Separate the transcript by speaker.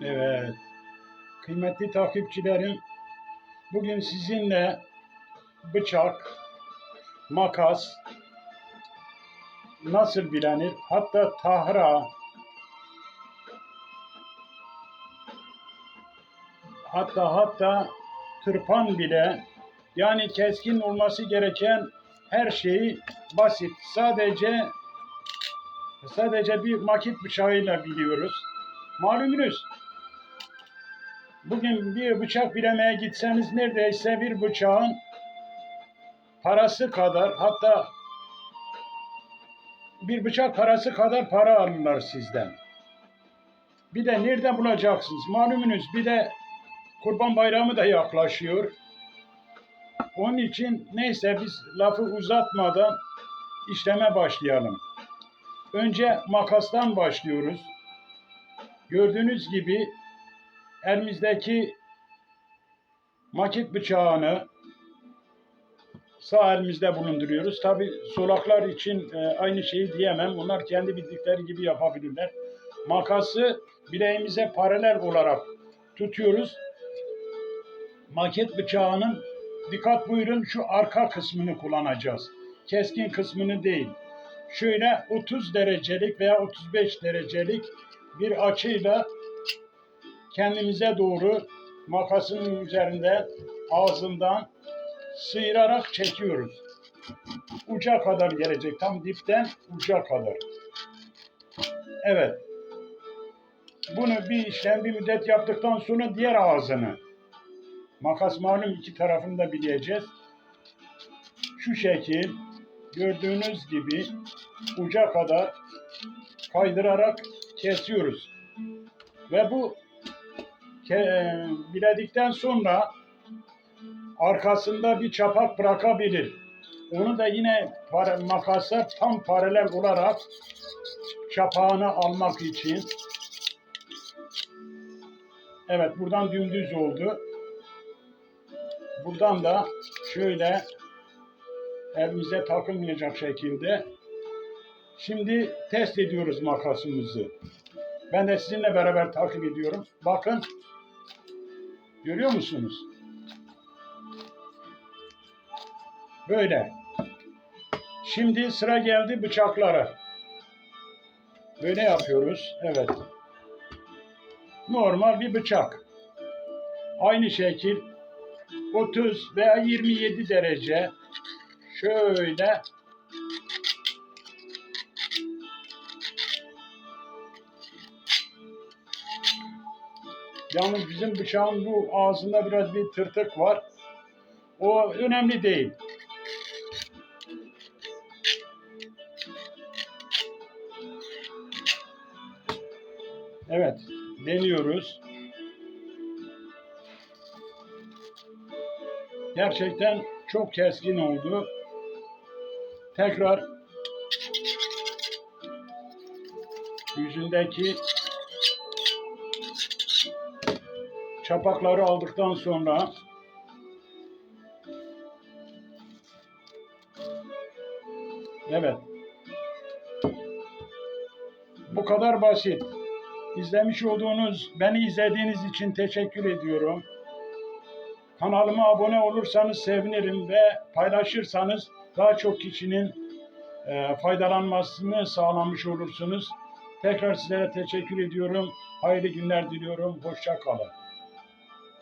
Speaker 1: Evet. Kıymetli takipçilerim, bugün sizinle bıçak, makas nasıl bilenir? Hatta tahra, hatta hatta tırpan bile yani keskin olması gereken her şeyi basit. Sadece sadece bir makit bıçağıyla biliyoruz. Malumunuz bugün bir bıçak bilemeye gitseniz neredeyse bir bıçağın parası kadar hatta bir bıçak parası kadar para alırlar sizden. Bir de nerede bulacaksınız? Malumunuz bir de Kurban Bayramı da yaklaşıyor. Onun için neyse biz lafı uzatmadan işleme başlayalım. Önce makastan başlıyoruz. Gördüğünüz gibi elimizdeki makit bıçağını sağ elimizde bulunduruyoruz. Tabi solaklar için e, aynı şeyi diyemem. Onlar kendi bildikleri gibi yapabilirler. Makası bileğimize paralel olarak tutuyoruz. Maket bıçağının dikkat buyurun şu arka kısmını kullanacağız. Keskin kısmını değil. Şöyle 30 derecelik veya 35 derecelik bir açıyla kendimize doğru makasın üzerinde ağzından sıyırarak çekiyoruz. Uca kadar gelecek. Tam dipten uca kadar. Evet. Bunu bir işlem bir müddet yaptıktan sonra diğer ağzını makas malum iki tarafını da bileceğiz. Şu şekil gördüğünüz gibi uca kadar kaydırarak kesiyoruz. Ve bu ke- biledikten sonra arkasında bir çapak bırakabilir. Onu da yine makasa tam paralel olarak çapağını almak için Evet buradan dümdüz oldu. Buradan da şöyle elimize takılmayacak şekilde şimdi test ediyoruz makasımızı. Ben de sizinle beraber takip ediyorum. Bakın. Görüyor musunuz? Böyle. Şimdi sıra geldi bıçaklara. Böyle yapıyoruz. Evet. Normal bir bıçak. Aynı şekil 30 veya 27 derece şöyle Yalnız bizim bıçağın bu ağzında biraz bir tırtık var. O önemli değil. Evet, deniyoruz. Gerçekten çok keskin oldu. Tekrar yüzündeki çapakları aldıktan sonra Evet. Bu kadar basit. İzlemiş olduğunuz, beni izlediğiniz için teşekkür ediyorum. Kanalıma abone olursanız sevinirim ve paylaşırsanız daha çok kişinin e, faydalanmasını sağlamış olursunuz. Tekrar sizlere teşekkür ediyorum. Hayırlı günler diliyorum. Hoşça kalın.